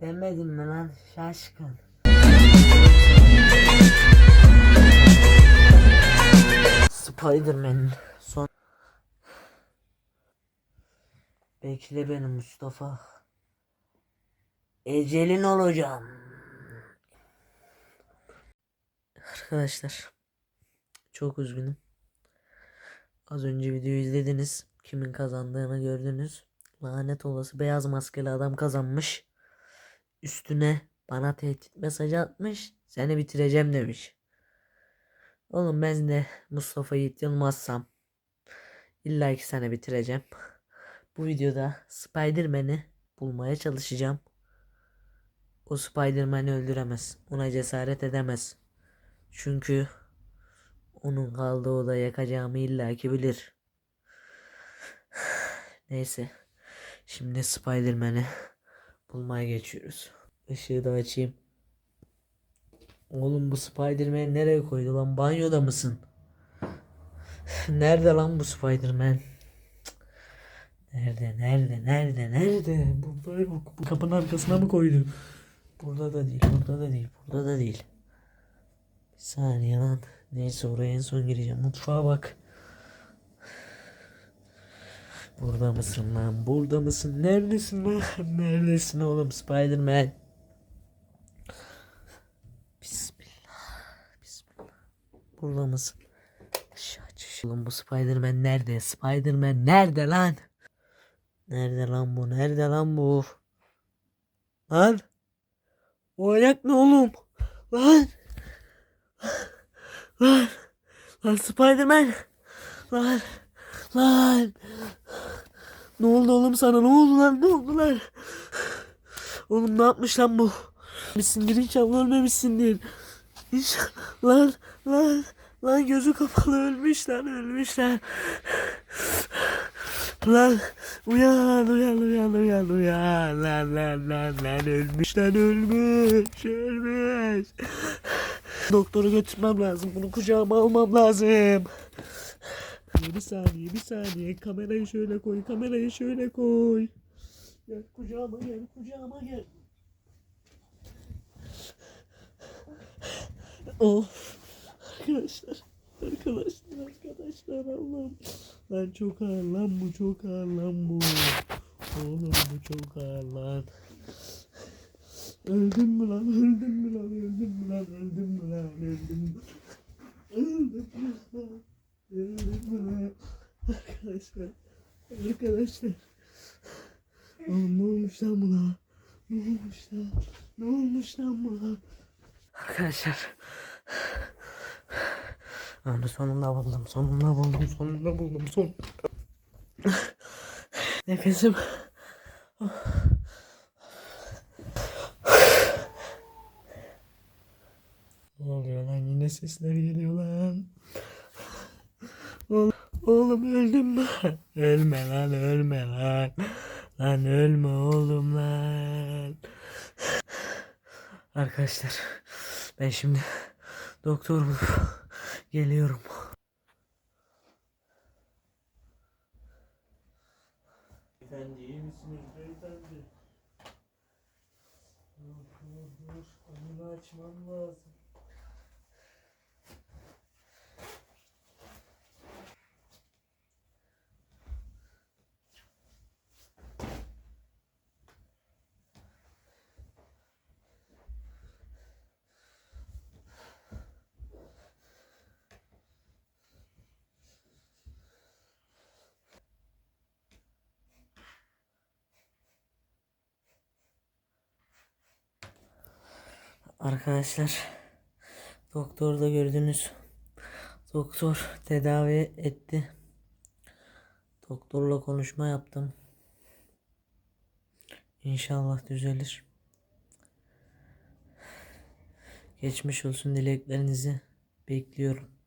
Demedim mi lan şaşkın? Spiderman'in son Bekle beni Mustafa. Ecelin olacağım. Arkadaşlar çok üzgünüm. Az önce videoyu izlediniz. Kimin kazandığını gördünüz. Lanet olası beyaz maskeli adam kazanmış. Üstüne bana tehdit mesajı atmış. Seni bitireceğim demiş. Oğlum ben de Mustafa Yiğit Yılmaz'sam illa ki seni bitireceğim. Bu videoda Spider-Man'i bulmaya çalışacağım. O Spider-Man'i öldüremez. Ona cesaret edemez. Çünkü onun kaldığı oda yakacağımı illaki bilir. Neyse. Şimdi Spider-Man'i bulmaya geçiyoruz. Işığı da açayım. Oğlum bu Spider-Man nereye koydu lan? Banyoda mısın? Nerede lan bu Spider-Man? Nerede, nerede, nerede, nerede? Burada yok. Bu kapının arkasına mı koydu? Burada da değil, burada da değil, burada da değil. Bir saniye lan. Neyse oraya en son gireceğim. Mutfağa bak. Burada mısın lan? Burada mısın? Neredesin lan? Neredesin oğlum Spider-Man? Bismillah. Bismillah. Burada mısın? Aşağı aç. Oğlum bu Spider-Man nerede? Spider-Man nerede lan? Nerede lan bu? Nerede lan bu? Lan? O ayak ne oğlum? Lan? Lan? Lan Spider-Man? Lan? Lan? Ne oldu oğlum sana? Ne oldu lan? Ne oldu lan? Oğlum ne yapmış lan bu? Ölmemişsindir inşallah ölmemişsindir. İnşallah lan lan lan gözü kapalı ölmüş lan ölmüş lan. Lan uyan uyan uyan uyan uyan lan lan lan lan ölmüş lan ölmüş ölmüş. Doktora götürmem lazım bunu kucağıma almam lazım. Bir saniye bir saniye kamerayı şöyle koy kamerayı şöyle koy. Gel kucağıma gel kucağıma gel. Of. Arkadaşlar. Arkadaşlar arkadaşlar Allah'ım. Lan çok ağır lan bu çok ağır lan bu. Oğlum bu çok ağır lan. Öldün mü lan öldün mü lan öldün mü lan öldün mü lan öldün mü? Öldün mü lan? Arkadaşlar. Arkadaşlar. Oğlum ne olmuş lan buna? Ne olmuş lan? Ne olmuş lan buna? Arkadaşlar. Abi sonunda buldum, sonunda buldum, sonunda buldum, son. Nefesim. ne oluyor lan? Yine sesler geliyor lan. Oğlum, oğlum öldüm mü? ölme lan, ölme lan. Lan ölme oğlum lan. Arkadaşlar ben şimdi doktor bulup geliyorum. Beyefendi iyi misiniz beyefendi? Dur dur dur önünü açmam lazım. Arkadaşlar doktor da gördünüz. Doktor tedavi etti. Doktorla konuşma yaptım. İnşallah düzelir. Geçmiş olsun dileklerinizi bekliyorum.